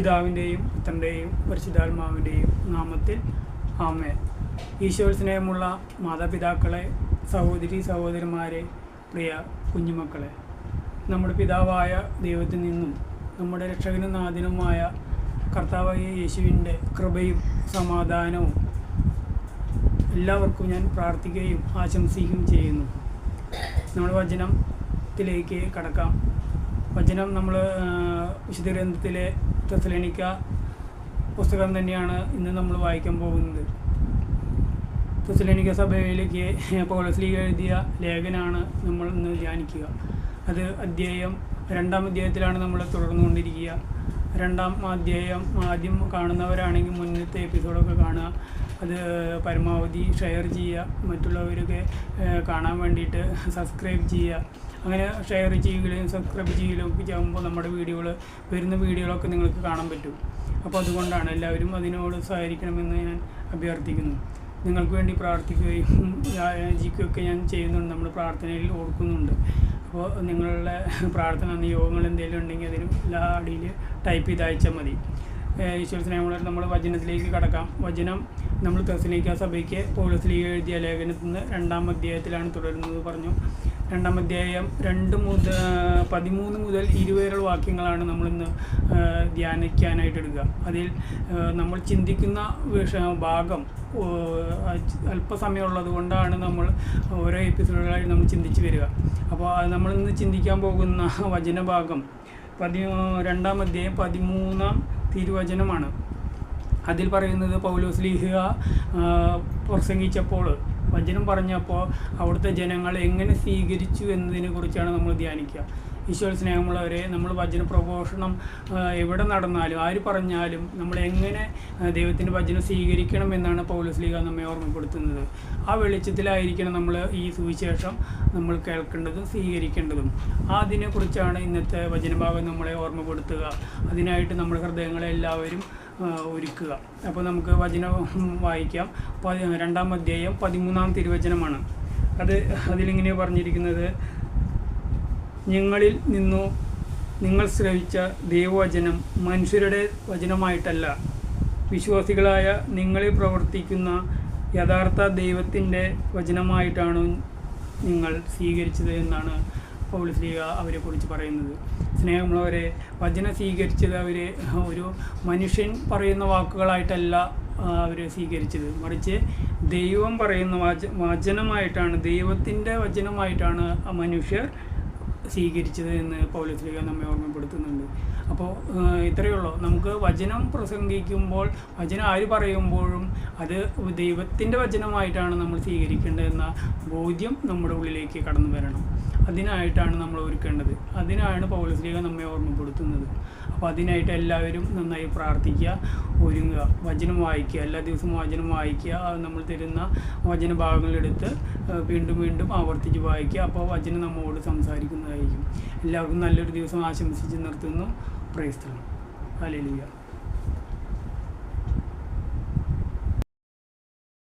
പിതാവിന്റെയും പുത്രന്റെയും പരിശുദ്ധാത്മാവിന്റെയും നാമത്തിൽ ആമേ ഈശോ സ്നേഹമുള്ള മാതാപിതാക്കളെ സഹോദരി സഹോദരന്മാരെ പ്രിയ കുഞ്ഞുമക്കളെ നമ്മുടെ പിതാവായ ദൈവത്തിൽ നിന്നും നമ്മുടെ രക്ഷകനും നാഥനുമായ കർത്താവായ യേശുവിന്റെ കൃപയും സമാധാനവും എല്ലാവർക്കും ഞാൻ പ്രാർത്ഥിക്കുകയും ആശംസിക്കുകയും ചെയ്യുന്നു. നമ്മുടെ വചനത്തിലേക്ക് കടക്കാം. വചനം നമ്മൾ വിശുദ്ധ ഗ്രന്ഥത്തിലെ തെസലേനിക്ക പുസ്തകം തന്നെയാണ് ഇന്ന് നമ്മൾ വായിക്കാൻ പോകുന്നത്. തെസലേനിക്ക സഭയിലേക്ക് പൗലസ്ലീ എഴുതിയ ലേഖനാണ് നമ്മൾ ഇന്ന് ധ്യാനിക്കുക. അത് അധ്യായം രണ്ടാം അധ്യായത്തിലാണ് നമ്മൾ തുടർന്നുകൊണ്ടിരിക്കുക. രണ്ടാം അധ്യായം ആദ്യം കാണുന്നവരാണെങ്കിൽ മുന്നത്തെ എപ്പിസോഡൊക്കെ കാണുക. അത് പരമാവധി ഷെയർ ചെയ്യുക. മറ്റുള്ളവരൊക്കെ കാണാൻ വേണ്ടിയിട്ട് സബ്സ്ക്രൈബ് ചെയ്യുക. അങ്ങനെ ഷെയർ ചെയ്യുകയും സബ്സ്ക്രൈബ് ചെയ്യുകയും ഒക്കെ ചെയ്യുമ്പോൾ നമ്മുടെ വീഡിയോകൾ വരുന്ന വീഡിയോകളൊക്കെ നിങ്ങൾക്ക് കാണാൻ പറ്റും. അപ്പോൾ അതുകൊണ്ടാണ് എല്ലാവരും അതിനോട് സഹകരിക്കണമെന്ന് ഞാൻ അഭ്യർത്ഥിക്കുന്നു. നിങ്ങൾക്ക് വേണ്ടി പ്രാർത്ഥിക്കുകയും യാചിക്കുകയൊക്കെ ഞാൻ ചെയ്യുന്നുണ്ട്. നമ്മൾ പ്രാർത്ഥനയിൽ ഓർക്കുന്നുണ്ട്. അപ്പോൾ നിങ്ങളുടെ പ്രാർത്ഥന നിയോഗങ്ങൾ എന്തെങ്കിലും ഉണ്ടെങ്കിൽ അതിന് എല്ലാ അടിയിൽ ടൈപ്പ് ചെയ്ത് അയച്ചാൽ മതി. ഈശ്വര സ്നേഹമുള്ള നമ്മൾ വചനത്തിലേക്ക് കടക്കാം. വചനം നമ്മൾ തെസലേക്ക സഭയ്ക്ക് പൗലസ്ലീഗ എഴുതിയ ലേഖനത്തിൽ നിന്ന് രണ്ടാം അധ്യായത്തിലാണ് തുടരുന്നത് പറഞ്ഞു. രണ്ടാം അധ്യായം രണ്ട് മുതൽ പതിമൂന്ന് മുതൽ ഇരുവരെയുള്ള വാക്യങ്ങളാണ് നമ്മളിന്ന് ധ്യാനിക്കാനായിട്ട് എടുക്കുക. അതിൽ നമ്മൾ ചിന്തിക്കുന്ന വിഷ ഭാഗം അല്പസമയമുള്ളത് കൊണ്ടാണ് നമ്മൾ ഓരോ എപ്പിസോഡുകളായി നമ്മൾ ചിന്തിച്ച് വരിക. അപ്പോൾ നമ്മളിന്ന് ചിന്തിക്കാൻ പോകുന്ന വചനഭാഗം പതി രണ്ടാം അധ്യായം പതിമൂന്നാം തിരുവചനമാണ്. അതിൽ പറയുന്നത് പൗലോസ് ലീഹ പ്രസംഗിച്ചപ്പോൾ വചനം പറഞ്ഞപ്പോൾ അവിടുത്തെ ജനങ്ങൾ എങ്ങനെ സ്വീകരിച്ചു എന്നതിനെ കുറിച്ചാണ് നമ്മൾ ധ്യാനിക്കുക. ഈശ്വര സ്നേഹമുള്ളവരെ നമ്മൾ വചന പ്രഘോഷണം എവിടെ നടന്നാലും ആര് പറഞ്ഞാലും നമ്മൾ എങ്ങനെ ദൈവത്തിന്റെ വചനം സ്വീകരിക്കണം എന്നാണ് പൗലോസ് ലീഗ നമ്മെ ഓർമ്മപ്പെടുത്തുന്നത്. ആ വെളിച്ചത്തിലായിരിക്കണം നമ്മൾ ഈ സുവിശേഷം നമ്മൾ കേൾക്കേണ്ടതും സ്വീകരിക്കേണ്ടതും. അതിനെക്കുറിച്ചാണ് ഇന്നത്തെ വചനഭാഗം നമ്മളെ ഓർമ്മപ്പെടുത്തുക. അതിനായിട്ട് നമ്മൾ ഹൃദയങ്ങളെ എല്ലാവരും ഒരുക്കുക. അപ്പോൾ നമുക്ക് വചനം വായിക്കാം. രണ്ടാം അധ്യായം പതിമൂന്നാം തിരുവചനമാണ്. അത് അതിലിങ്ങനെ പറഞ്ഞിരിക്കുന്നത് ഞങ്ങളിൽ നിന്നു നിങ്ങൾ ശ്രവിച്ച ദൈവവചനം മനുഷ്യരുടെ വചനമായിട്ടല്ല. വിശ്വാസികളായ നിങ്ങളിൽ പ്രവർത്തിക്കുന്ന യഥാർത്ഥ ദൈവത്തിന്റെ വചനമായിട്ടാണ് നിങ്ങൾ സ്വീകരിച്ചത് എന്നാണ് പൗലശ്രീക അവരെക്കുറിച്ച് പറയുന്നത്. സ്നേഹമുള്ളവരെ വചനം സ്വീകരിച്ചത് അവർ ഒരു മനുഷ്യൻ പറയുന്ന വാക്കുകളായിട്ടല്ല അവർ സ്വീകരിച്ചത്. മറിച്ച് ദൈവം പറയുന്ന വച വചനമായിട്ടാണ് ദൈവത്തിന്റെ വചനമായിട്ടാണ് മനുഷ്യർ സ്വീകരിച്ചത് എന്ന് പൗലസ്ലിക നമ്മെ ഓർമ്മപ്പെടുത്തുന്നുണ്ട്. അപ്പോൾ ഇത്രയേ ഉള്ളൂ. നമുക്ക് വചനം പ്രസംഗിക്കുമ്പോൾ വചനം ആര് പറയുമ്പോഴും അത് ദൈവത്തിന്റെ വചനമായിട്ടാണ് നമ്മൾ സ്വീകരിക്കേണ്ടതെന്ന ബോധ്യം നമ്മുടെ ഉള്ളിലേക്ക് കടന്നു വരണം. അതിനായിട്ടാണ് നമ്മൾ ഒരുക്കേണ്ടത്. അതിനാണ് പൗലസ്ലിക നമ്മെ ഓർമ്മപ്പെടുത്തുന്നത്. അപ്പോൾ അതിനായിട്ട് എല്ലാവരും നന്നായി പ്രാർത്ഥിക്കുക ഒരുങ്ങുക. വചനം വായിക്കുക എല്ലാ ദിവസവും വചനം വായിക്കുക. നമ്മൾ തരുന്ന വചന ഭാഗങ്ങളെടുത്ത് ആ, വീണ്ടും വീണ്ടും ആവർത്തിച്ച് വായിക്കുക. അപ്പോൾ വചനം നമ്മോട് സംസാരിക്കുന്നതായിരിക്കും എല്ലാവർക്കും നല്ലൊരു ദിവസം ആശംസിച്ച് നിർത്തുന്നു. പ്രൈസ്തലം അല്ലെലിയ